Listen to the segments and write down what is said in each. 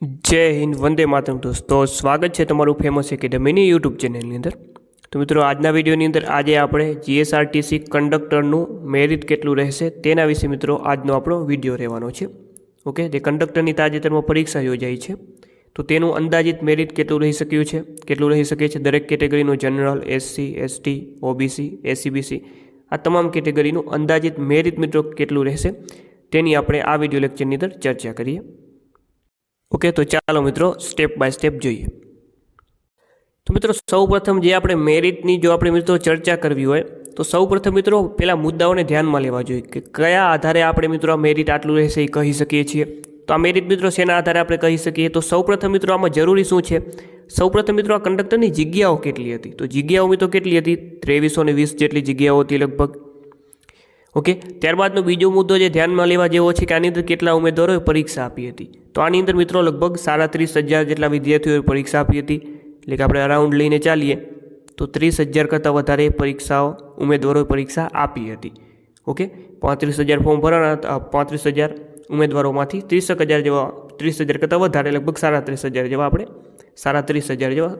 જય હિન્દ, વંદે માતરમ દોસ્તો. સ્વાગત છે તમારું ફેમસ એકેડમીની યુટ્યુબ ચેનલની અંદર. તો મિત્રો, આજના વિડીયોની અંદર આજે આપણે જીએસઆરટીસી કંડક્ટરનું મેરિટ કેટલું રહેશે તેના વિશે મિત્રો આજનો આપણો વીડિયો રહેવાનો છે. ઓકે જે કંડક્ટરની તાજેતરમાં પરીક્ષા યોજાઈ છે. તો તેનું અંદાજિત મેરિટ કેટલું રહી શક્યું છે? કેટલું રહી શકે છે? દરેક કેટેગરીનું general SC ST OBC SEBC આ તમામ કેટેગરીનું અંદાજિત મેરિટ મિત્રો કેટલું રહેશે તેની આપણે આ વીડિયો લેક્ચરની અંદર ચર્ચા કરીએ. ઓકે, તો ચાલો મિત્રો સ્ટેપ બાય સ્ટેપ જોઈએ. તો મિત્રો સૌ પ્રથમ જે આપણે મેરિટની જો આપણે મિત્રો ચર્ચા કરવી હોય, તો સૌ પ્રથમ મિત્રો, પેલા મુદ્દાઓને ધ્યાનમાં લેવા જોઈએ કે કયા આધારે આપણે મિત્રો આ મેરિટ આટલું રહેશે એ કહી શકીએ છીએ. તો આ મેરિટ મિત્રો શેના આધારે આપણે કહી શકીએ? તો સૌ પ્રથમ મિત્રો, આમાં જરૂરી શું છે? સૌ પ્રથમ મિત્રો, આ કંડક્ટરની જગ્યાઓ કેટલી હતી? તો જગ્યાઓ મિત્રો કેટલી હતી? ત્રેવીસો ને વીસ જેટલી જગ્યાઓ હતી લગભગ. ઓકે? ત્યારબાદનો બીજો મુદ્દો જે ધ્યાનમાં લેવા જેવો છે કે આની અંદર કેટલા ઉમેદવારોએ પરીક્ષા આપી હતી. તો આની અંદર મિત્રો લગભગ સાડત્રીસ હજાર જેટલા વિદ્યાર્થીઓએ પરીક્ષા આપી હતી. એટલે કે આપણે અરાઉન્ડ લઈને ચાલીએ, તો ત્રીસ હજાર કરતાં વધારે પરીક્ષાઓ, ઉમેદવારોએ પરીક્ષા આપી હતી. ઓકે? પાંત્રીસ હજાર ફોર્મ ભરાણા પાંત્રીસ હજાર ઉમેદવારોમાંથી ત્રીસેક હજાર જેવા, ત્રીસ હજાર કરતાં વધારે, લગભગ સાડા ત્રીસ હજાર જેવા આપણે, સાડા ત્રીસ હજાર જેવા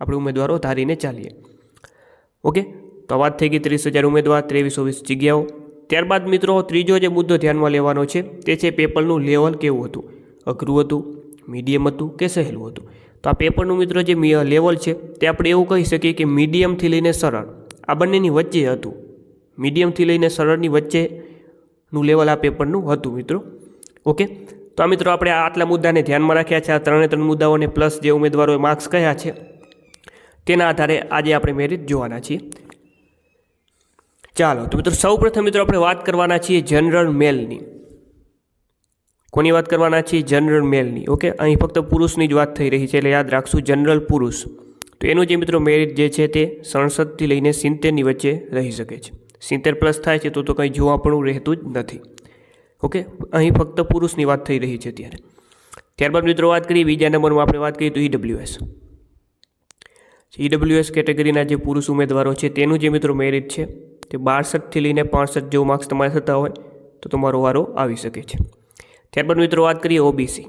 આપણે ઉમેદવારો ધારીને ચાલીએ. ઓકે? તો વાત થઈ ગઈ ત્રીસ હજાર ઉમેદવાર, ત્રેવીસો વીસ જગ્યાઓ. ત્યારબાદ મિત્રો, ત્રીજો જે મુદ્દો ધ્યાનમાં લેવાનો છે, તે છે પેપરનું લેવલ કેવું હતું? અઘરું હતું, મીડિયમ હતું કે સહેલું હતું? તો આ પેપરનું મિત્રો જે લેવલ છે, તે આપણે એવું કહી શકીએ કે મીડિયમથી લઈને સરળ. આ બંનેની વચ્ચે હતું. મીડિયમથી લઈને સરળની વચ્ચેનું લેવલ આ પેપરનું હતું મિત્રો. ઓકે? તો આ મિત્રો આપણે આટલા મુદ્દાને ધ્યાનમાં રાખ્યા છે. આ ત્રણે ત્રણ મુદ્દાઓને પ્લસ જે ઉમેદવારોએ માર્ક્સ કયા છે, તેના આધારે આજે આપણે મેરિટ જોવાના છીએ. ચાલો તો મિત્રો સૌ પ્રથમ મિત્રો આપણે વાત કરવાના છીએ જનરલ મેલની. કોની વાત કરવાના છીએ? જનરલ મેલની. ઓકે? અહીં ફક્ત પુરુષની જ વાત થઈ રહી છે એટલે યાદ રાખશું, જનરલ પુરુષ. તો એનું જે મિત્રો મેરિટ જે છે તે સડસઠથી લઈને સિત્તેરની વચ્ચે રહી શકે છે. સિત્તેર પ્લસ થાય છે તો તો કંઈ જોવા પણ રહેતું જ નથી. ઓકે? અહીં ફક્ત પુરુષની વાત થઈ રહી છે ત્યારે. ત્યારબાદ મિત્રો વાત કરીએ, બીજા નંબરમાં આપણે વાત કરીએ તો ઈડબ્લ્યુએસ ઈડબ્લ્યુએસ કેટેગરીના જે પુરુષ ઉમેદવારો છે તેનું જે મિત્રો મેરિટ છે તે બાસઠથી લઈને પાંસઠ જેવું માર્ક્સ તમારે થતા હોય, તો તમારો વારો આવી શકે છે. ત્યારબાદ મિત્રો વાત કરીએ ઓબીસી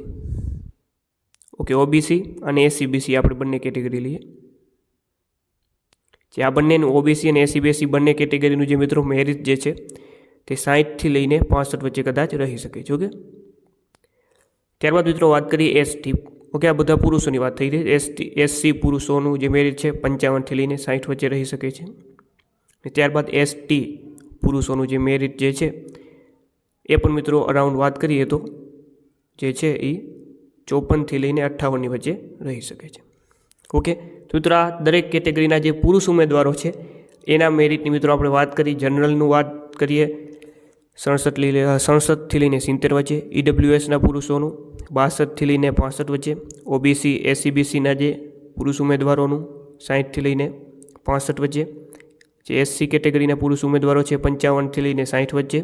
ઓકે ઓબીસી અને એસીબીસી આપણે બંને કેટેગરી લઈએ. જે આ બંનેનું ઓબીસી અને એસીબીસી બંને કેટેગરીનું જે મિત્રો મેરિટ જે છે, તે સાહીઠથી લઈને પાંસઠ વચ્ચે કદાચ રહી શકે છે ઓકે ત્યારબાદ મિત્રો વાત કરીએ એસટી ઓકે આ બધા પુરુષોની વાત થઈ રહી એસટી એસસી પુરુષોનું જે મેરિટ છે, પંચાવનથી લઈને સાઠ વચ્ચે રહી શકે છે. અને ત્યારબાદ એસટી પુરુષોનું જે મેરિટ જે છે, એ પણ મિત્રો અરાઉન્ડ વાત કરીએ તો જે છે એ ચોપનથી લઈને અઠ્ઠાવનની વચ્ચે રહી શકે છે. ઓકે તો મિત્રો આ દરેક કેટેગરીના જે પુરુષ ઉમેદવારો છે, એના મેરિટની મિત્રો આપણે વાત કરી જનરલનું વાત કરીએ, સડસઠ લઈ સડસઠથી લઈને સિત્તેર વચ્ચે ઈડબ્લ્યુએસના પુરુષોનું બાસઠથી લઈને પાસઠ વચ્ચે ઓબીસી એસીબીસીના જે પુરુષ ઉમેદવારોનું સાહીઠથી લઈને પાસઠ વચ્ચે જે એસસી કેટેગરીના પુરુષ ઉમેદવારો છે પંચાવનથી લઈને સાઠ વચ્ચે.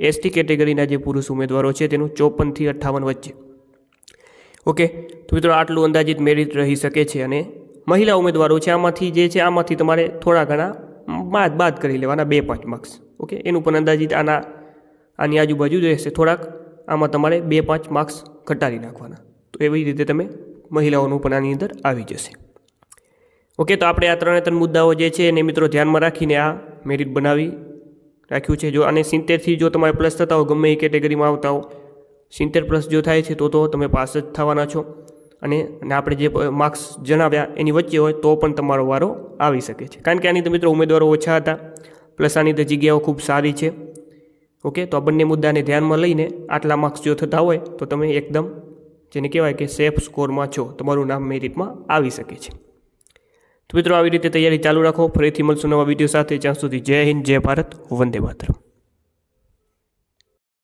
એસટી કેટેગરીના જે પુરુષ ઉમેદવારો છે તેનું ચોપનથી અઠ્ઠાવન વચ્ચે. ઓકે તો મિત્રો આટલું અંદાજિત મેરિટ રહી શકે છે અને મહિલા ઉમેદવારો છે આમાંથી જે છે આમાંથી તમારે થોડા ઘણા બાદ બાદ કરી લેવાના બે પાંચ માર્ક્સ ઓકે એનું પણ અંદાજિત આના, આની આજુબાજુ જ રહેશે થોડાક. આમાં તમારે બે પાંચ માર્ક્સ ઘટાડી નાખવાના. તો એવી રીતે તમે મહિલાઓનું પણ આની અંદર આવી જશે. ઓકે, તો આપણે આ ત્રણે ત્રણ મુદ્દાઓ જે છે એને મિત્રો ધ્યાનમાં રાખીને આ મેરિટ બનાવી રાખ્યું છે. જો અને સિત્તેરથી જો તમારે પ્લસ થતા હો ગમે એ કેટેગરીમાં આવતા હો સિત્તેર પ્લસ જો થાય છે, તો તો તમે પાસ જ થવાના છો. અને આપણે જે માર્ક્સ જણાવ્યા એની વચ્ચે હોય, તો પણ તમારો વારો આવી શકે છે. કારણ કે આની તો મિત્રો ઉમેદવારો ઓછા હતા. પ્લસ આની તો જગ્યાઓ ખૂબ સારી છે. ઓકે, તો આ બંને મુદ્દાને ધ્યાનમાં લઈને આટલા માર્ક્સ જો થતા હોય, તો તમે એકદમ, જેને કહેવાય કે સેફ સ્કોરમાં છો. તમારું નામ મેરિટમાં આવી શકે છે. તો મિત્રો, આવી રીતે તૈયારી ચાલુ રાખો. ફરીથી મળશું નવા વીડિયો સાથે. જ્યાં સુધી જય હિન્દ, જય ભારત. વંદે માતરમ.